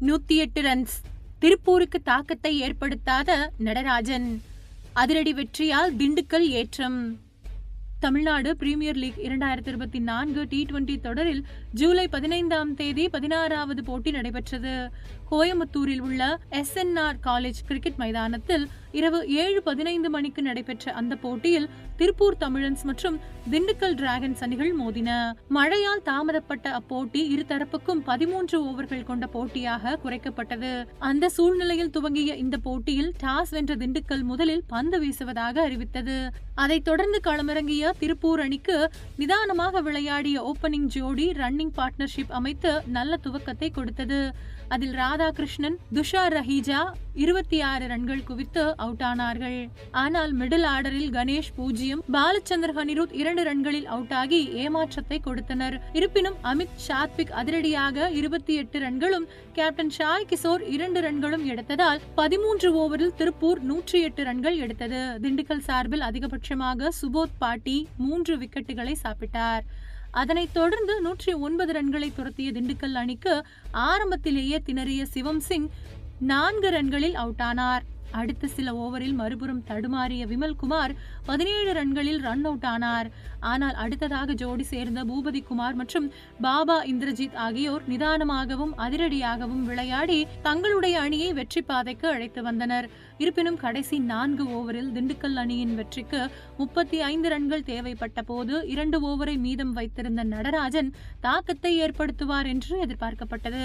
நூத்தி எட்டு ரன்ஸ். திருப்பூருக்கு தாக்கத்தை ஏற்படுத்தாத நடராஜன். அதிரடி வெற்றியால் திண்டுக்கல் ஏற்றம். தமிழ்நாடு பிரீமியர் லீக் இரண்டாயிரத்தி இருபத்தி நான்கு டி டுவெண்டி தொடரில் ஜூலை பதினைந்தாம் தேதி பதினாறாவது போட்டி நடைபெற்றது. கோயம்புத்தூரில் உள்ள எஸ்என்ஆர் காலேஜ் கிரிக்கெட் மைதானத்தில் இரவு ஏழு பதினைந்து மணிக்கு நடைபெற்ற அந்த போட்டியில் திருப்பூர் தமிழன்ஸ் மற்றும் திண்டுக்கல் டிராகன்ஸ் அணிகள் மோதின. மழையால் தாமதப்பட்ட அப்போட்டி இருதரப்புக்கும் பதிமூன்று ஓவர்கள் கொண்ட போட்டியாக குறைக்கப்பட்டது. அந்த சூழ்நிலையில் துவங்கிய இந்த போட்டியில் டாஸ் வென்ற திண்டுக்கல் முதலில் பந்து வீசுவதாக அறிவித்தது. அதைத் தொடர்ந்து களமிறங்கிய திருப்பூர் அணிக்கு நிதானமாக விளையாடிய ஓபனிங் ஜோடி ரன்னிங் பார்ட்னர்ஷிப் அமைத்து நல்ல துவக்கத்தை கொடுத்தது. அதில் ராதாகிருஷ்ணன் துஷார் ரஹீஜா இருபத்தி ஆறு ரன்கள் குவித்து அவுட் ஆனார்கள். ஆனால் மிடில் ஆர்டரில் கணேஷ் பூஜ்ஜியம் பாலச்சந்தர் ஹனிருத் இரண்டு ரன்களில் அவுட் ஆகி ஏமாற்றத்தை கொடுத்தனர். இருப்பினும் அமித் ஷாத்விக் அதிரடியாக இருபத்தி எட்டு ரன்களும் கேப்டன் ஷாய் கிஷோர் இரண்டு ரன்களும் எடுத்ததால் பதிமூன்று ஓவரில் திருப்பூர் நூற்றி எட்டு ரன்கள் எடுத்தது. திண்டுக்கல் சார்பில் அதிகபட்சமாக சுபோத் பாட்டி மூன்று விக்கெட்டுகளை சாப்பிட்டார். அதனைத் தொடர்ந்து நூற்றி ஒன்பது ரன்களை துரத்திய திண்டுக்கல் அணிக்கு ஆரம்பத்திலேயே திணறிய சிவம் சிங் நான்கு ரன்களில் அவுட் ஆனார் அடுத்த சில ஓவரில் மறுபுறம் தடுமாறிய விமல்குமார் பதினேழு ரன்களில் ரன் அவுட் ஆனார். ஆனால் அடுத்ததாக ஜோடி சேர்ந்த பூபதி குமார் மற்றும் பாபா இந்திரஜித் ஆகியோர் நிதானமாகவும் அதிரடியாகவும் விளையாடி தங்களுடைய அணியை வெற்றி பாதைக்கு அழைத்து வந்தனர். இருப்பினும் கடைசி நான்கு ஓவரில் திண்டுக்கல் அணியின் வெற்றிக்கு முப்பத்தி ஐந்து ரன்கள் தேவைப்பட்ட போது இரண்டு ஓவரை மீதம் வைத்திருந்த நடராஜன் தாக்கத்தை ஏற்படுத்துவார் என்று எதிர்பார்க்கப்பட்டது.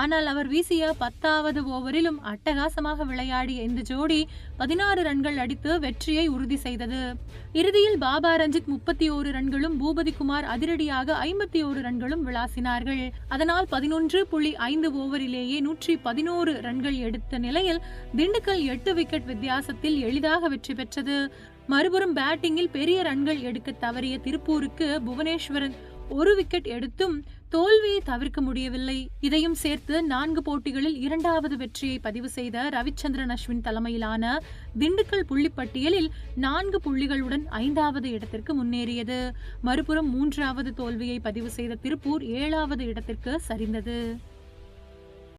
ஆனால் அவர் வீசிய பத்தாவது ஓவரிலும் அட்டகாசமாக விளையாடிய இந்த ஜோடி பதினாறு ரன்கள் அடித்து வெற்றியை உறுதி செய்தது. இறுதியில் பாபா ரஞ்சித் முப்பத்தி ஓரு ரன்களும் பூபதி குமார் அதிரடியாக ஐம்பத்தி ஓரு ரன்களும் விளாசினார்கள். அதனால் பதினொன்று புள்ளி ஐந்து ஓவரிலேயே நூற்றி பதினோரு ரன்கள் எடுத்த நிலையில் திண்டுக்கல் எட்டு விக்கெட் வித்தியாசத்தில் எளிதாக வெற்றி பெற்றது. மறுபுறம் பேட்டிங்கில் பெரிய ரன்கள் எடுக்க தவறிய திருப்பூருக்கு புவனேஸ்வரன் ஒரு விக்கெட் எடுத்தும் தோல்வியை தவிர்க்க முடியவில்லை. இதையும் சேர்த்து நான்கு போட்டிகளில் இரண்டாவது வெற்றியை பதிவு செய்த ரவிச்சந்திரன் அஸ்வின் தலைமையிலான திண்டுக்கல் புள்ளிப்பட்டியலில் நான்கு புள்ளிகளுடன் ஐந்தாவது இடத்திற்கு முன்னேறியது. மறுபுறம் மூன்றாவது தோல்வியை பதிவு செய்த திருப்பூர் ஏழாவது இடத்திற்கு சரிந்தது.